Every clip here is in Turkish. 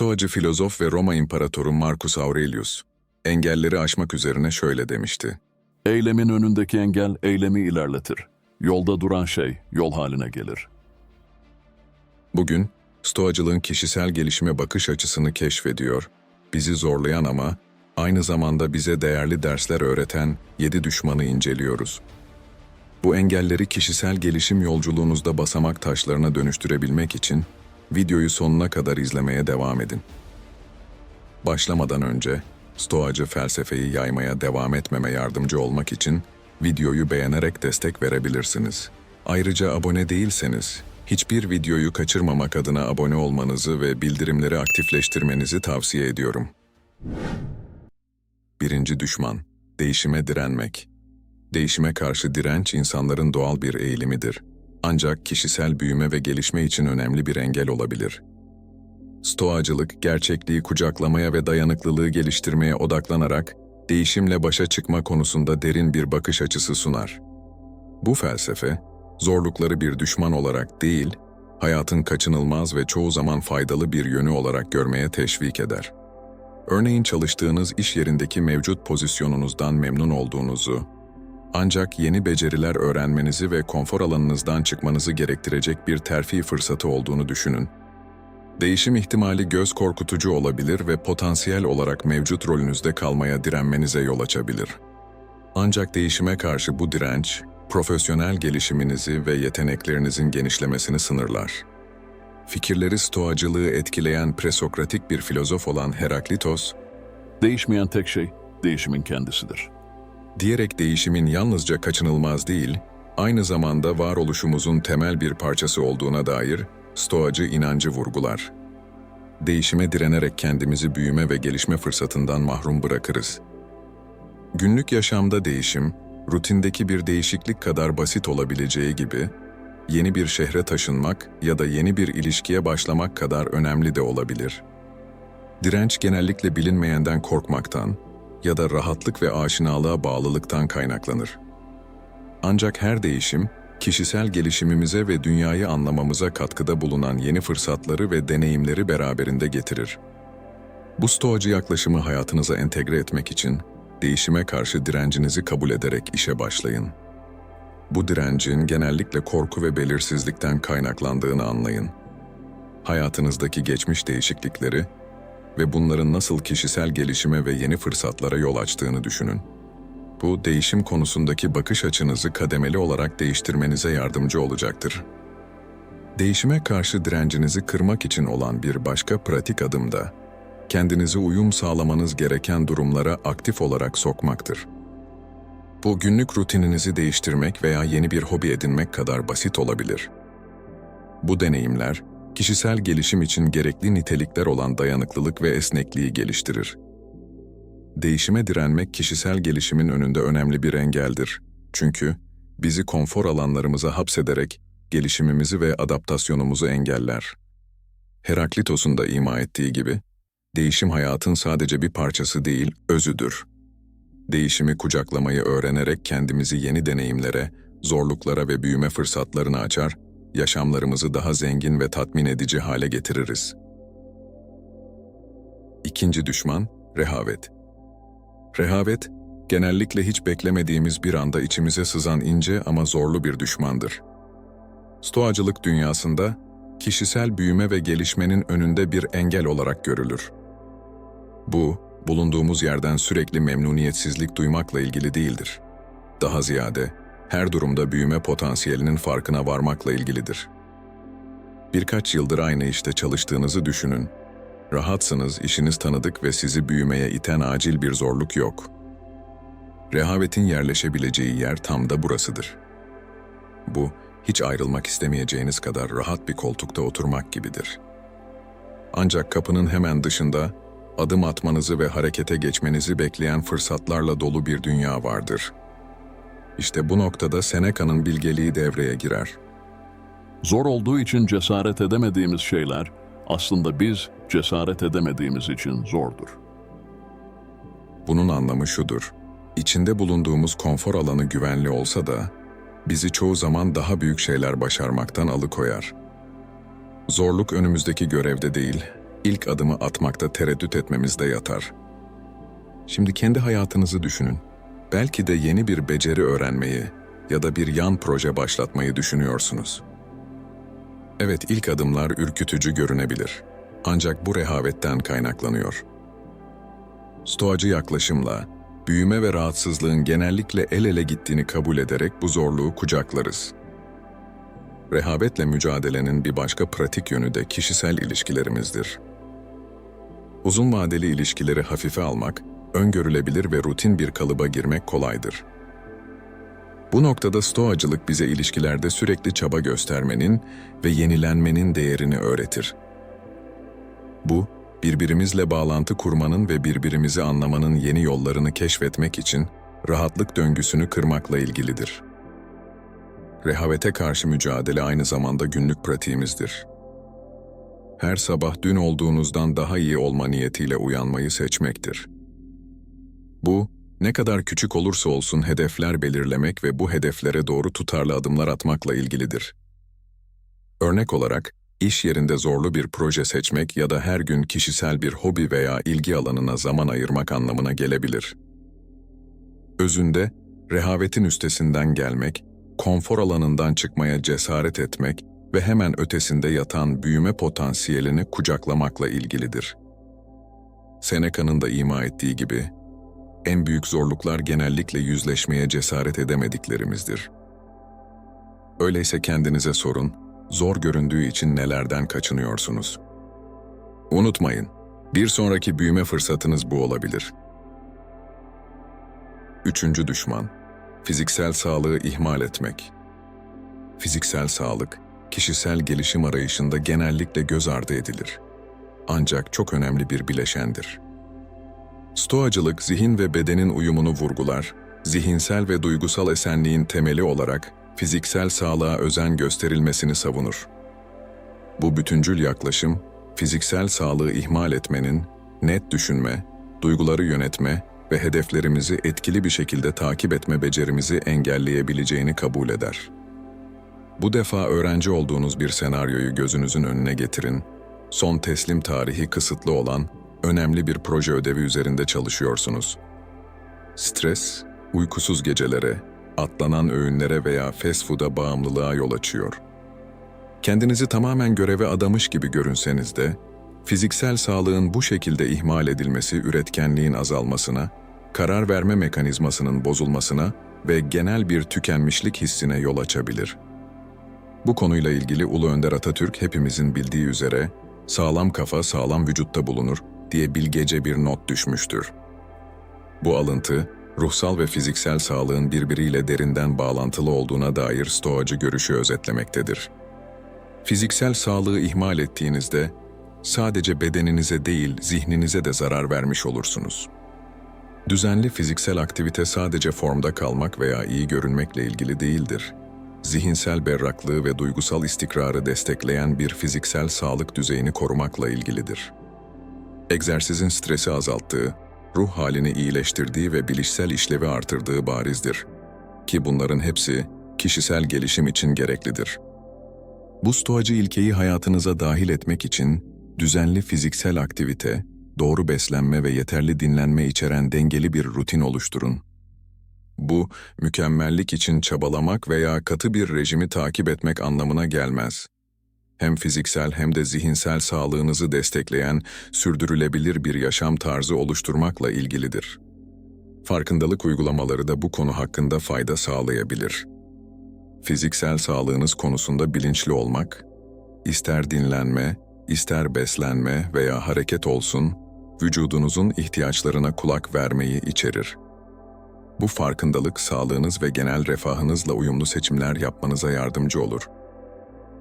Stoacı filozof ve Roma İmparatoru Marcus Aurelius, engelleri aşmak üzerine şöyle demişti. Eylemin önündeki engel eylemi ilerletir. Yolda duran şey yol haline gelir. Bugün, Stoacılığın kişisel gelişime bakış açısını keşfediyor, bizi zorlayan ama aynı zamanda bize değerli dersler öğreten yedi düşmanı inceliyoruz. Bu engelleri kişisel gelişim yolculuğunuzda basamak taşlarına dönüştürebilmek için videoyu sonuna kadar izlemeye devam edin. Başlamadan önce, Stoacı felsefeyi yaymaya devam etmeme yardımcı olmak için videoyu beğenerek destek verebilirsiniz. Ayrıca abone değilseniz, hiçbir videoyu kaçırmamak adına abone olmanızı ve bildirimleri aktifleştirmenizi tavsiye ediyorum. Birinci düşman, değişime direnmek. Değişime karşı direnç insanların doğal bir eğilimidir. Ancak kişisel büyüme ve gelişme için önemli bir engel olabilir. Stoacılık, gerçekliği kucaklamaya ve dayanıklılığı geliştirmeye odaklanarak değişimle başa çıkma konusunda derin bir bakış açısı sunar. Bu felsefe, zorlukları bir düşman olarak değil, hayatın kaçınılmaz ve çoğu zaman faydalı bir yönü olarak görmeye teşvik eder. Örneğin çalıştığınız iş yerindeki mevcut pozisyonunuzdan memnun olduğunuzu, ancak yeni beceriler öğrenmenizi ve konfor alanınızdan çıkmanızı gerektirecek bir terfi fırsatı olduğunu düşünün. Değişim ihtimali göz korkutucu olabilir ve potansiyel olarak mevcut rolünüzde kalmaya direnmenize yol açabilir. Ancak değişime karşı bu direnç, profesyonel gelişiminizi ve yeteneklerinizin genişlemesini sınırlar. Fikirleri stoacılığı etkileyen presokratik bir filozof olan Heraklitos, Değişmeyen tek şey değişimin kendisidir. Diyerek değişimin yalnızca kaçınılmaz değil, aynı zamanda varoluşumuzun temel bir parçası olduğuna dair stoacı inancı vurgular. Değişime direnerek kendimizi büyüme ve gelişme fırsatından mahrum bırakırız. Günlük yaşamda değişim, rutindeki bir değişiklik kadar basit olabileceği gibi, yeni bir şehre taşınmak ya da yeni bir ilişkiye başlamak kadar önemli de olabilir. Direnç genellikle bilinmeyenden korkmaktan ya da rahatlık ve aşinalığa bağlılıktan kaynaklanır. Ancak her değişim, kişisel gelişimimize ve dünyayı anlamamıza katkıda bulunan yeni fırsatları ve deneyimleri beraberinde getirir. Bu stoacı yaklaşımı hayatınıza entegre etmek için değişime karşı direncinizi kabul ederek işe başlayın. Bu direncin genellikle korku ve belirsizlikten kaynaklandığını anlayın. Hayatınızdaki geçmiş değişiklikleri ve bunların nasıl kişisel gelişime ve yeni fırsatlara yol açtığını düşünün. Bu değişim konusundaki bakış açınızı kademeli olarak değiştirmenize yardımcı olacaktır. Değişime karşı direncinizi kırmak için olan bir başka pratik adım da kendinizi uyum sağlamanız gereken durumlara aktif olarak sokmaktır. Bu günlük rutininizi değiştirmek veya yeni bir hobi edinmek kadar basit olabilir. Bu deneyimler, kişisel gelişim için gerekli nitelikler olan dayanıklılık ve esnekliği geliştirir. Değişime direnmek kişisel gelişimin önünde önemli bir engeldir. Çünkü bizi konfor alanlarımıza hapsederek gelişimimizi ve adaptasyonumuzu engeller. Heraklitos'un da ima ettiği gibi, değişim hayatın sadece bir parçası değil, özüdür. Değişimi kucaklamayı öğrenerek kendimizi yeni deneyimlere, zorluklara ve büyüme fırsatlarına açar, yaşamlarımızı daha zengin ve tatmin edici hale getiririz. İkinci düşman, rehavet. Rehavet, genellikle hiç beklemediğimiz bir anda içimize sızan ince ama zorlu bir düşmandır. Stoacılık dünyasında, kişisel büyüme ve gelişmenin önünde bir engel olarak görülür. Bu, bulunduğumuz yerden sürekli memnuniyetsizlik duymakla ilgili değildir. Daha ziyade, her durumda büyüme potansiyelinin farkına varmakla ilgilidir. Birkaç yıldır aynı işte çalıştığınızı düşünün. Rahatsınız, işiniz tanıdık ve sizi büyümeye iten acil bir zorluk yok. Rehavetin yerleşebileceği yer tam da burasıdır. Bu, hiç ayrılmak istemeyeceğiniz kadar rahat bir koltukta oturmak gibidir. Ancak kapının hemen dışında adım atmanızı ve harekete geçmenizi bekleyen fırsatlarla dolu bir dünya vardır. İşte bu noktada Seneca'nın bilgeliği devreye girer. Zor olduğu için cesaret edemediğimiz şeyler aslında biz cesaret edemediğimiz için zordur. Bunun anlamı şudur. İçinde bulunduğumuz konfor alanı güvenli olsa da bizi çoğu zaman daha büyük şeyler başarmaktan alıkoyar. Zorluk önümüzdeki görevde değil, ilk adımı atmakta tereddüt etmemizde yatar. Şimdi kendi hayatınızı düşünün. Belki de yeni bir beceri öğrenmeyi ya da bir yan proje başlatmayı düşünüyorsunuz. Evet, ilk adımlar ürkütücü görünebilir. Ancak bu rehavetten kaynaklanıyor. Stoacı yaklaşımla, büyüme ve rahatsızlığın genellikle el ele gittiğini kabul ederek bu zorluğu kucaklarız. Rehavetle mücadelenin bir başka pratik yönü de kişisel ilişkilerimizdir. Uzun vadeli ilişkileri hafife almak, öngörülebilir ve rutin bir kalıba girmek kolaydır. Bu noktada stoacılık bize ilişkilerde sürekli çaba göstermenin ve yenilenmenin değerini öğretir. Bu, birbirimizle bağlantı kurmanın ve birbirimizi anlamanın yeni yollarını keşfetmek için rahatlık döngüsünü kırmakla ilgilidir. Rehavete karşı mücadele aynı zamanda günlük pratiğimizdir. Her sabah dün olduğunuzdan daha iyi olma niyetiyle uyanmayı seçmektir. Bu, ne kadar küçük olursa olsun hedefler belirlemek ve bu hedeflere doğru tutarlı adımlar atmakla ilgilidir. Örnek olarak, iş yerinde zorlu bir proje seçmek ya da her gün kişisel bir hobi veya ilgi alanına zaman ayırmak anlamına gelebilir. Özünde, rehavetin üstesinden gelmek, konfor alanından çıkmaya cesaret etmek ve hemen ötesinde yatan büyüme potansiyelini kucaklamakla ilgilidir. Seneca'nın da ima ettiği gibi, en büyük zorluklar genellikle yüzleşmeye cesaret edemediklerimizdir. Öyleyse kendinize sorun, zor göründüğü için nelerden kaçınıyorsunuz? Unutmayın, bir sonraki büyüme fırsatınız bu olabilir. Üçüncü düşman, fiziksel sağlığı ihmal etmek. Fiziksel sağlık, kişisel gelişim arayışında genellikle göz ardı edilir. Ancak çok önemli bir bileşendir. Stoacılık zihin ve bedenin uyumunu vurgular, zihinsel ve duygusal esenliğin temeli olarak fiziksel sağlığa özen gösterilmesini savunur. Bu bütüncül yaklaşım, fiziksel sağlığı ihmal etmenin, net düşünme, duyguları yönetme ve hedeflerimizi etkili bir şekilde takip etme becerimizi engelleyebileceğini kabul eder. Bu defa öğrenci olduğunuz bir senaryoyu gözünüzün önüne getirin. Son teslim tarihi kısıtlı olan önemli bir proje ödevi üzerinde çalışıyorsunuz. Stres, uykusuz gecelere, atlanan öğünlere veya fast food'a bağımlılığa yol açıyor. Kendinizi tamamen göreve adamış gibi görünseniz de, fiziksel sağlığın bu şekilde ihmal edilmesi üretkenliğin azalmasına, karar verme mekanizmasının bozulmasına ve genel bir tükenmişlik hissine yol açabilir. Bu konuyla ilgili Ulu Önder Atatürk hepimizin bildiği üzere, sağlam kafa sağlam vücutta bulunur diye bilgece bir not düşmüştür. Bu alıntı, ruhsal ve fiziksel sağlığın birbiriyle derinden bağlantılı olduğuna dair stoacı görüşü özetlemektedir. Fiziksel sağlığı ihmal ettiğinizde, sadece bedeninize değil zihninize de zarar vermiş olursunuz. Düzenli fiziksel aktivite sadece formda kalmak veya iyi görünmekle ilgili değildir. Zihinsel berraklığı ve duygusal istikrarı destekleyen bir fiziksel sağlık düzeyini korumakla ilgilidir. Egzersizin stresi azalttığı, ruh halini iyileştirdiği ve bilişsel işlevi artırdığı barizdir. Ki bunların hepsi kişisel gelişim için gereklidir. Bu stoacı ilkeyi hayatınıza dahil etmek için düzenli fiziksel aktivite, doğru beslenme ve yeterli dinlenme içeren dengeli bir rutin oluşturun. Bu, mükemmellik için çabalamak veya katı bir rejimi takip etmek anlamına gelmez. Hem fiziksel hem de zihinsel sağlığınızı destekleyen, sürdürülebilir bir yaşam tarzı oluşturmakla ilgilidir. Farkındalık uygulamaları da bu konu hakkında fayda sağlayabilir. Fiziksel sağlığınız konusunda bilinçli olmak, ister dinlenme, ister beslenme veya hareket olsun, vücudunuzun ihtiyaçlarına kulak vermeyi içerir. Bu farkındalık sağlığınız ve genel refahınızla uyumlu seçimler yapmanıza yardımcı olur.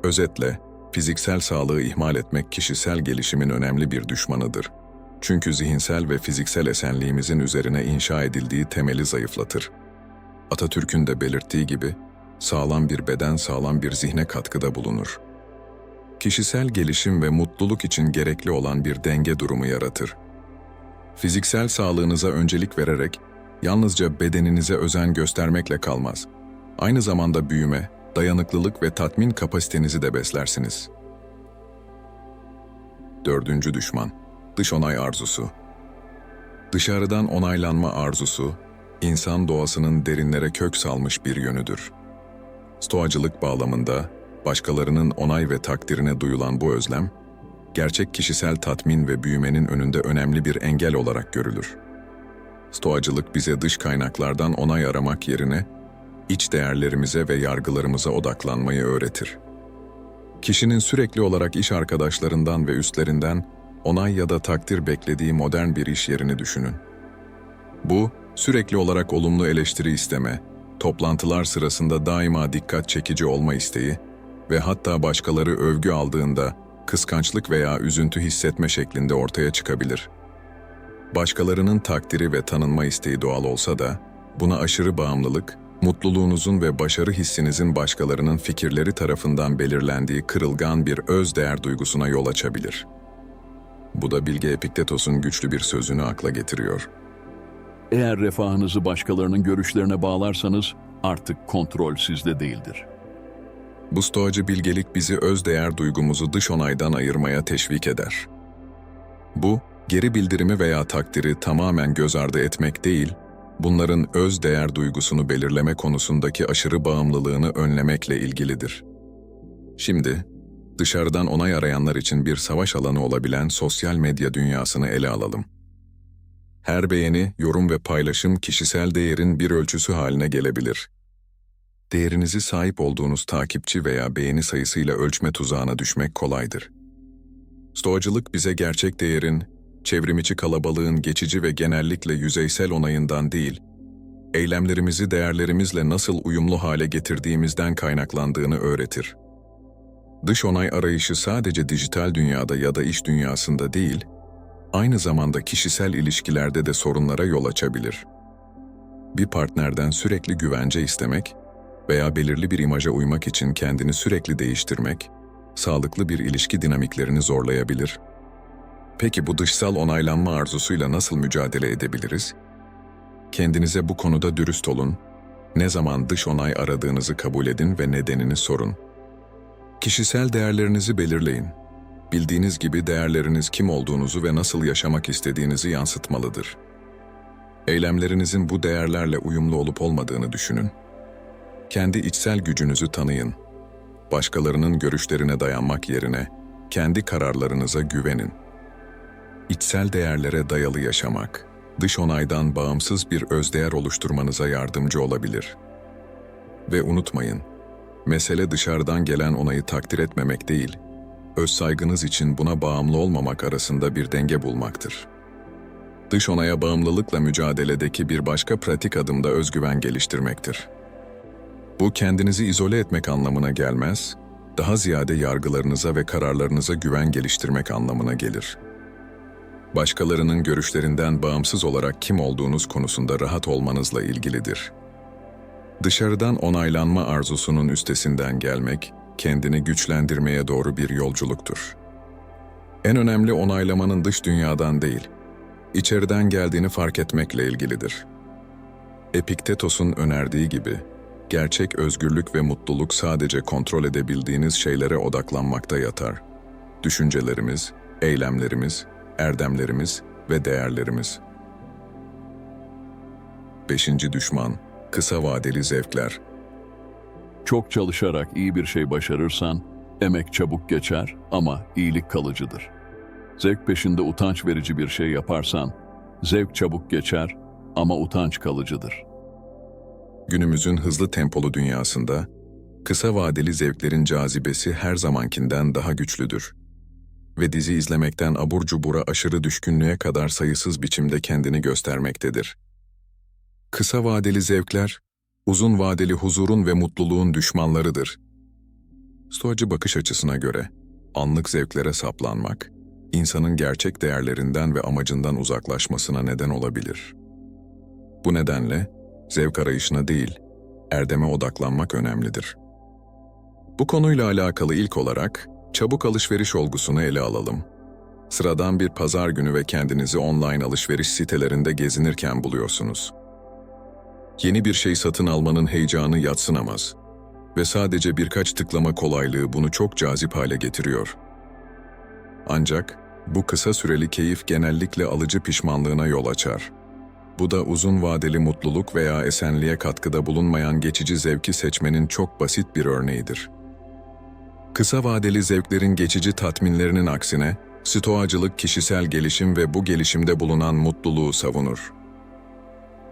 Özetle, fiziksel sağlığı ihmal etmek kişisel gelişimin önemli bir düşmanıdır. Çünkü zihinsel ve fiziksel esenliğimizin üzerine inşa edildiği temeli zayıflatır. Atatürk'ün de belirttiği gibi, sağlam bir beden sağlam bir zihne katkıda bulunur. Kişisel gelişim ve mutluluk için gerekli olan bir denge durumu yaratır. Fiziksel sağlığınıza öncelik vererek yalnızca bedeninize özen göstermekle kalmaz. Aynı zamanda büyüme, dayanıklılık ve tatmin kapasitenizi de beslersiniz. Dördüncü düşman, dış onay arzusu. Dışarıdan onaylanma arzusu, insan doğasının derinlere kök salmış bir yönüdür. Stoacılık bağlamında, başkalarının onay ve takdirine duyulan bu özlem, gerçek kişisel tatmin ve büyümenin önünde önemli bir engel olarak görülür. Stoacılık bize dış kaynaklardan onay aramak yerine, iç değerlerimize ve yargılarımıza odaklanmayı öğretir. Kişinin sürekli olarak iş arkadaşlarından ve üstlerinden onay ya da takdir beklediği modern bir iş yerini düşünün. Bu, sürekli olarak olumlu eleştiri isteme, toplantılar sırasında daima dikkat çekici olma isteği ve hatta başkaları övgü aldığında kıskançlık veya üzüntü hissetme şeklinde ortaya çıkabilir. Başkalarının takdiri ve tanınma isteği doğal olsa da, buna aşırı bağımlılık, mutluluğunuzun ve başarı hissinizin başkalarının fikirleri tarafından belirlendiği kırılgan bir öz değer duygusuna yol açabilir. Bu da Bilge Epiktetos'un güçlü bir sözünü akla getiriyor. Eğer refahınızı başkalarının görüşlerine bağlarsanız artık kontrol sizde değildir. Bu stoacı bilgelik bizi öz değer duygumuzu dış onaydan ayırmaya teşvik eder. Bu, geri bildirimi veya takdiri tamamen göz ardı etmek değil, bunların öz değer duygusunu belirleme konusundaki aşırı bağımlılığını önlemekle ilgilidir. Şimdi, dışarıdan onay arayanlar için bir savaş alanı olabilen sosyal medya dünyasını ele alalım. Her beğeni, yorum ve paylaşım kişisel değerin bir ölçüsü haline gelebilir. Değerinizi sahip olduğunuz takipçi veya beğeni sayısıyla ölçme tuzağına düşmek kolaydır. Stoacılık bize gerçek değerin, çevrimiçi kalabalığın geçici ve genellikle yüzeysel onayından değil, eylemlerimizi değerlerimizle nasıl uyumlu hale getirdiğimizden kaynaklandığını öğretir. Dış onay arayışı sadece dijital dünyada ya da iş dünyasında değil, aynı zamanda kişisel ilişkilerde de sorunlara yol açabilir. Bir partnerden sürekli güvence istemek veya belirli bir imaja uymak için kendini sürekli değiştirmek, sağlıklı bir ilişki dinamiklerini zorlayabilir. Peki bu dışsal onaylanma arzusuyla nasıl mücadele edebiliriz? Kendinize bu konuda dürüst olun, ne zaman dış onay aradığınızı kabul edin ve nedenini sorun. Kişisel değerlerinizi belirleyin. Bildiğiniz gibi değerleriniz kim olduğunuzu ve nasıl yaşamak istediğinizi yansıtmalıdır. Eylemlerinizin bu değerlerle uyumlu olup olmadığını düşünün. Kendi içsel gücünüzü tanıyın. Başkalarının görüşlerine dayanmak yerine kendi kararlarınıza güvenin. İçsel değerlere dayalı yaşamak, dış onaydan bağımsız bir özdeğer oluşturmanıza yardımcı olabilir. Ve unutmayın, mesele dışarıdan gelen onayı takdir etmemek değil, öz saygınız için buna bağımlı olmamak arasında bir denge bulmaktır. Dış onaya bağımlılıkla mücadeledeki bir başka pratik adım da özgüven geliştirmektir. Bu kendinizi izole etmek anlamına gelmez, daha ziyade yargılarınıza ve kararlarınıza güven geliştirmek anlamına gelir. Başkalarının görüşlerinden bağımsız olarak kim olduğunuz konusunda rahat olmanızla ilgilidir. Dışarıdan onaylanma arzusunun üstesinden gelmek, kendini güçlendirmeye doğru bir yolculuktur. En önemli onaylamanın dış dünyadan değil, içeriden geldiğini fark etmekle ilgilidir. Epiktetos'un önerdiği gibi, gerçek özgürlük ve mutluluk sadece kontrol edebildiğiniz şeylere odaklanmakta yatar. Düşüncelerimiz, eylemlerimiz, erdemlerimiz ve değerlerimiz. Beşinci düşman, kısa vadeli zevkler. Çok çalışarak iyi bir şey başarırsan, emek çabuk geçer ama iyilik kalıcıdır. Zevk peşinde utanç verici bir şey yaparsan, zevk çabuk geçer ama utanç kalıcıdır. Günümüzün hızlı tempolu dünyasında, kısa vadeli zevklerin cazibesi her zamankinden daha güçlüdür. Ve dizi izlemekten abur cubura aşırı düşkünlüğe kadar sayısız biçimde kendini göstermektedir. Kısa vadeli zevkler, uzun vadeli huzurun ve mutluluğun düşmanlarıdır. Stoacı bakış açısına göre, anlık zevklere saplanmak, insanın gerçek değerlerinden ve amacından uzaklaşmasına neden olabilir. Bu nedenle, zevk arayışına değil, erdeme odaklanmak önemlidir. Bu konuyla alakalı ilk olarak, çabuk alışveriş olgusunu ele alalım. Sıradan bir pazar günü ve kendinizi online alışveriş sitelerinde gezinirken buluyorsunuz. Yeni bir şey satın almanın heyecanı yatsınamaz ve sadece birkaç tıklama kolaylığı bunu çok cazip hale getiriyor. Ancak Bu kısa süreli keyif genellikle alıcı pişmanlığına yol açar. Bu da uzun vadeli mutluluk veya esenliğe katkıda bulunmayan geçici zevki seçmenin çok basit bir örneğidir. Kısa vadeli zevklerin geçici tatminlerinin aksine, stoacılık kişisel gelişim ve bu gelişimde bulunan mutluluğu savunur.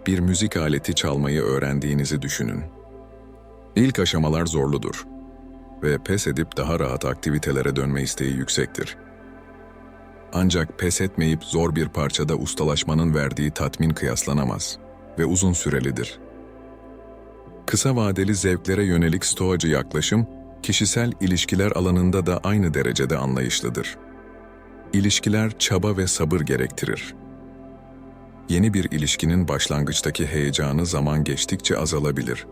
Bir müzik aleti çalmayı öğrendiğinizi düşünün. İlk aşamalar zorludur ve pes edip daha rahat aktivitelere dönme isteği yüksektir. Ancak pes etmeyip zor bir parçada ustalaşmanın verdiği tatmin kıyaslanamaz ve uzun sürelidir. Kısa vadeli zevklere yönelik stoacı yaklaşım, kişisel ilişkiler alanında da aynı derecede anlayışlıdır. İlişkiler çaba ve sabır gerektirir. Yeni bir ilişkinin başlangıçtaki heyecanı zaman geçtikçe azalabilir.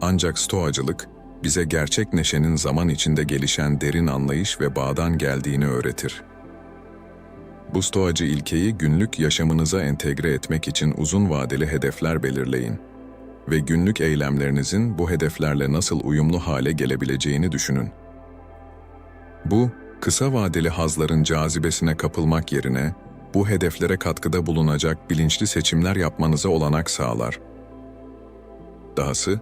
Ancak stoacılık, bize gerçek neşenin zaman içinde gelişen derin anlayış ve bağdan geldiğini öğretir. Bu stoacı ilkeyi günlük yaşamınıza entegre etmek için uzun vadeli hedefler belirleyin ve günlük eylemlerinizin bu hedeflerle nasıl uyumlu hale gelebileceğini düşünün. Bu, kısa vadeli hazların cazibesine kapılmak yerine, bu hedeflere katkıda bulunacak bilinçli seçimler yapmanıza olanak sağlar. Dahası,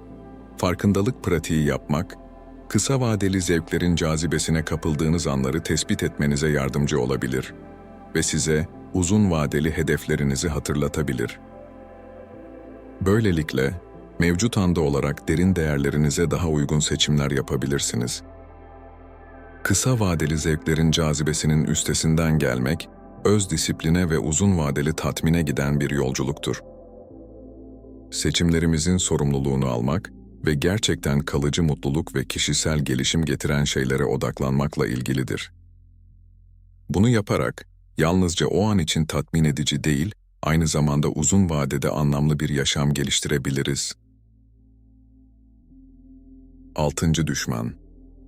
farkındalık pratiği yapmak, kısa vadeli zevklerin cazibesine kapıldığınız anları tespit etmenize yardımcı olabilir ve size uzun vadeli hedeflerinizi hatırlatabilir. Böylelikle, mevcut anda olarak derin değerlerinize daha uygun seçimler yapabilirsiniz. Kısa vadeli zevklerin cazibesinin üstesinden gelmek, öz disipline ve uzun vadeli tatmine giden bir yolculuktur. Seçimlerimizin sorumluluğunu almak ve gerçekten kalıcı mutluluk ve kişisel gelişim getiren şeylere odaklanmakla ilgilidir. Bunu yaparak, yalnızca o an için tatmin edici değil, aynı zamanda uzun vadede anlamlı bir yaşam geliştirebiliriz. Altıncı düşman,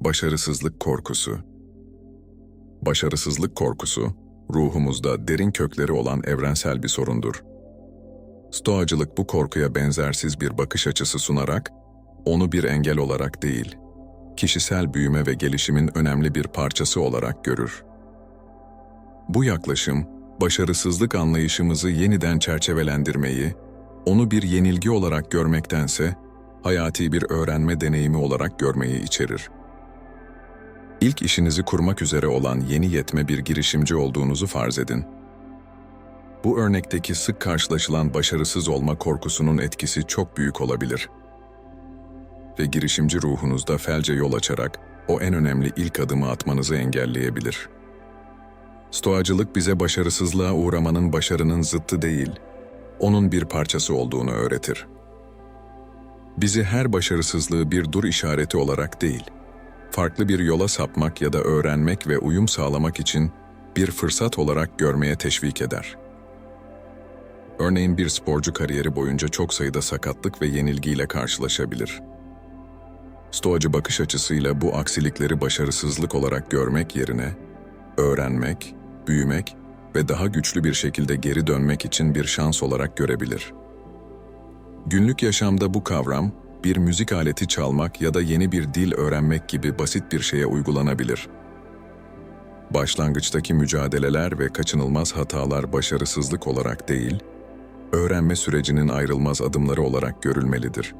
başarısızlık korkusu. Başarısızlık korkusu, ruhumuzda derin kökleri olan evrensel bir sorundur. Stoacılık bu korkuya benzersiz bir bakış açısı sunarak, onu bir engel olarak değil, kişisel büyüme ve gelişimin önemli bir parçası olarak görür. Bu yaklaşım, başarısızlık anlayışımızı yeniden çerçevelendirmeyi, onu bir yenilgi olarak görmektense, hayati bir öğrenme deneyimi olarak görmeyi içerir. İlk işinizi kurmak üzere olan yeni yetme bir girişimci olduğunuzu farz edin. Bu örnekteki sık karşılaşılan başarısız olma korkusunun etkisi çok büyük olabilir. Ve girişimci ruhunuzda felce yol açarak o en önemli ilk adımı atmanızı engelleyebilir. Stoacılık bize başarısızlığa uğramanın başarının zıttı değil, onun bir parçası olduğunu öğretir. Bizi her başarısızlığı bir dur işareti olarak değil, farklı bir yola sapmak ya da öğrenmek ve uyum sağlamak için bir fırsat olarak görmeye teşvik eder. Örneğin bir sporcu kariyeri boyunca çok sayıda sakatlık ve yenilgiyle karşılaşabilir. Stoacı bakış açısıyla bu aksilikleri başarısızlık olarak görmek yerine öğrenmek, büyümek ve daha güçlü bir şekilde geri dönmek için bir şans olarak görebilir. Günlük yaşamda bu kavram, bir müzik aleti çalmak ya da yeni bir dil öğrenmek gibi basit bir şeye uygulanabilir. Başlangıçtaki mücadeleler ve kaçınılmaz hatalar başarısızlık olarak değil, öğrenme sürecinin ayrılmaz adımları olarak görülmelidir.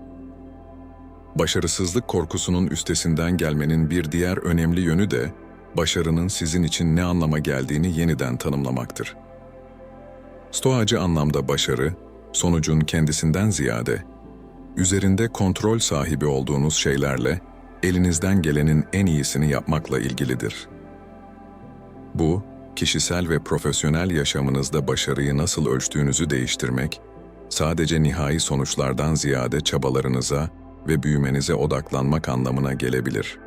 Başarısızlık korkusunun üstesinden gelmenin bir diğer önemli yönü de, başarının sizin için ne anlama geldiğini yeniden tanımlamaktır. Stoacı anlamda başarı, sonucun kendisinden ziyade, üzerinde kontrol sahibi olduğunuz şeylerle elinizden gelenin en iyisini yapmakla ilgilidir. Bu, kişisel ve profesyonel yaşamınızda başarıyı nasıl ölçtüğünüzü değiştirmek, sadece nihai sonuçlardan ziyade çabalarınıza ve büyümenize odaklanmak anlamına gelebilir.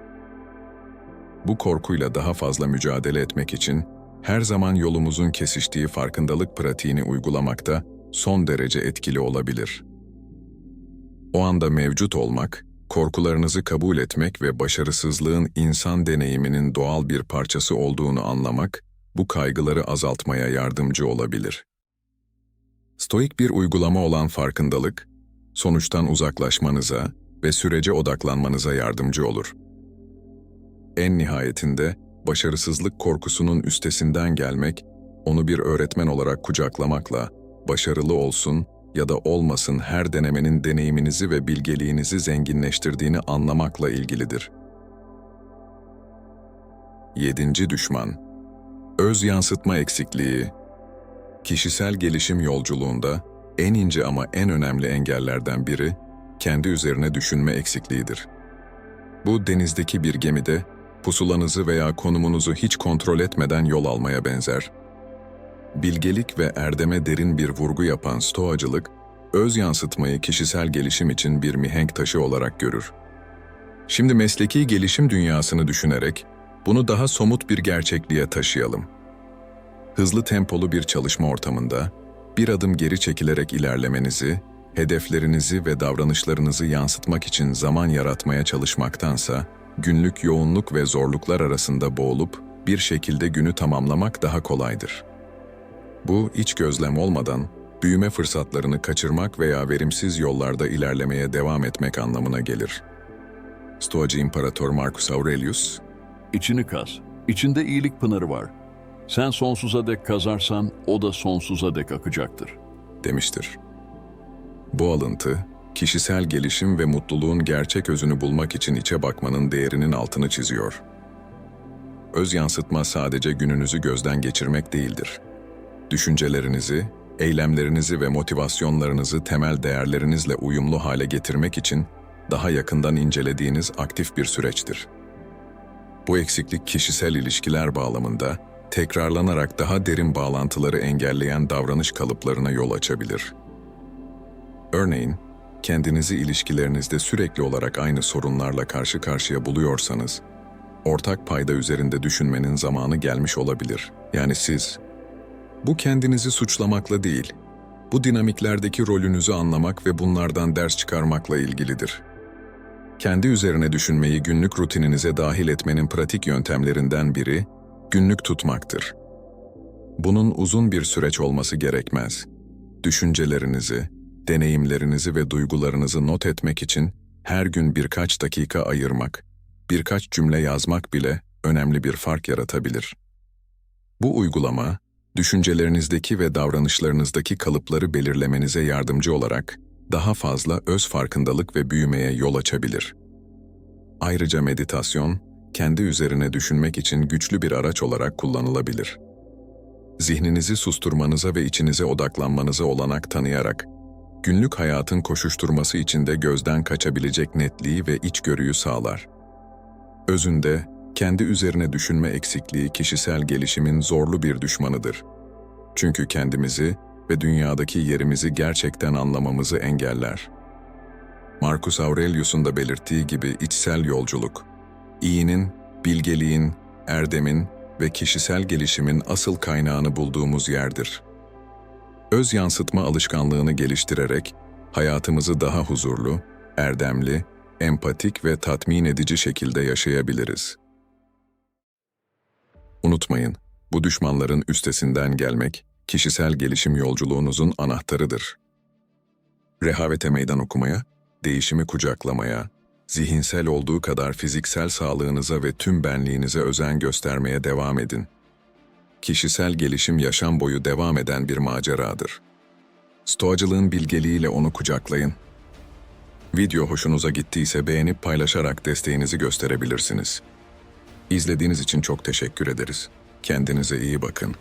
Bu korkuyla daha fazla mücadele etmek için her zaman yolumuzun kesiştiği farkındalık pratiğini uygulamakta son derece etkili olabilir. O anda mevcut olmak, korkularınızı kabul etmek ve başarısızlığın insan deneyiminin doğal bir parçası olduğunu anlamak, bu kaygıları azaltmaya yardımcı olabilir. Stoik bir uygulama olan farkındalık, sonuçtan uzaklaşmanıza ve sürece odaklanmanıza yardımcı olur. En nihayetinde, başarısızlık korkusunun üstesinden gelmek, onu bir öğretmen olarak kucaklamakla, başarılı olsun ya da olmasın her denemenin deneyiminizi ve bilgeliğinizi zenginleştirdiğini anlamakla ilgilidir. Yedinci düşman Öz yansıtma eksikliği Kişisel gelişim yolculuğunda en ince ama en önemli engellerden biri kendi üzerine düşünme eksikliğidir. Bu denizdeki bir gemide pusulanızı veya konumunuzu hiç kontrol etmeden yol almaya benzer. Bilgelik ve erdeme derin bir vurgu yapan stoacılık, öz yansıtmayı kişisel gelişim için bir mihenk taşı olarak görür. Şimdi mesleki gelişim dünyasını düşünerek bunu daha somut bir gerçekliğe taşıyalım. Hızlı tempolu bir çalışma ortamında bir adım geri çekilerek ilerlemenizi, hedeflerinizi ve davranışlarınızı yansıtmak için zaman yaratmaya çalışmaktansa, günlük yoğunluk ve zorluklar arasında boğulup bir şekilde günü tamamlamak daha kolaydır. Bu iç gözlem olmadan büyüme fırsatlarını kaçırmak veya verimsiz yollarda ilerlemeye devam etmek anlamına gelir. Stoacı İmparator Marcus Aurelius, İçini kaz. İçinde iyilik pınarı var. Sen sonsuza dek kazarsan o da sonsuza dek akacaktır. demiştir. Bu alıntı, kişisel gelişim ve mutluluğun gerçek özünü bulmak için içe bakmanın değerinin altını çiziyor. Öz yansıtma sadece gününüzü gözden geçirmek değildir. Düşüncelerinizi, eylemlerinizi ve motivasyonlarınızı temel değerlerinizle uyumlu hale getirmek için daha yakından incelediğiniz aktif bir süreçtir. Bu eksiklik kişisel ilişkiler bağlamında tekrarlanarak daha derin bağlantıları engelleyen davranış kalıplarına yol açabilir. Örneğin, kendinizi ilişkilerinizde sürekli olarak aynı sorunlarla karşı karşıya buluyorsanız, ortak payda üzerinde düşünmenin zamanı gelmiş olabilir. Yani siz, bu kendinizi suçlamakla değil, bu dinamiklerdeki rolünüzü anlamak ve bunlardan ders çıkarmakla ilgilidir. Kendi üzerine düşünmeyi günlük rutininize dahil etmenin pratik yöntemlerinden biri, günlük tutmaktır. Bunun uzun bir süreç olması gerekmez. Düşüncelerinizi, deneyimlerinizi ve duygularınızı not etmek için her gün birkaç dakika ayırmak, birkaç cümle yazmak bile önemli bir fark yaratabilir. Bu uygulama, düşüncelerinizdeki ve davranışlarınızdaki kalıpları belirlemenize yardımcı olarak daha fazla öz farkındalık ve büyümeye yol açabilir. Ayrıca meditasyon, kendi üzerine düşünmek için güçlü bir araç olarak kullanılabilir. Zihninizi susturmanıza ve içinize odaklanmanıza olanak tanıyarak, günlük hayatın koşuşturması içinde gözden kaçabilecek netliği ve içgörüyü sağlar. Özünde, kendi üzerine düşünme eksikliği kişisel gelişimin zorlu bir düşmanıdır. Çünkü kendimizi ve dünyadaki yerimizi gerçekten anlamamızı engeller. Marcus Aurelius'un da belirttiği gibi içsel yolculuk, iyinin, bilgeliğin, erdemin ve kişisel gelişimin asıl kaynağını bulduğumuz yerdir. Öz yansıtma alışkanlığını geliştirerek hayatımızı daha huzurlu, erdemli, empatik ve tatmin edici şekilde yaşayabiliriz. Unutmayın, bu düşmanların üstesinden gelmek, kişisel gelişim yolculuğunuzun anahtarıdır. Rehavete meydan okumaya, değişimi kucaklamaya, zihinsel olduğu kadar fiziksel sağlığınıza ve tüm benliğinize özen göstermeye devam edin. Kişisel gelişim yaşam boyu devam eden bir maceradır. Stoacılığın bilgeliğiyle onu kucaklayın. Video hoşunuza gittiyse beğenip paylaşarak desteğinizi gösterebilirsiniz. İzlediğiniz için çok teşekkür ederiz. Kendinize iyi bakın.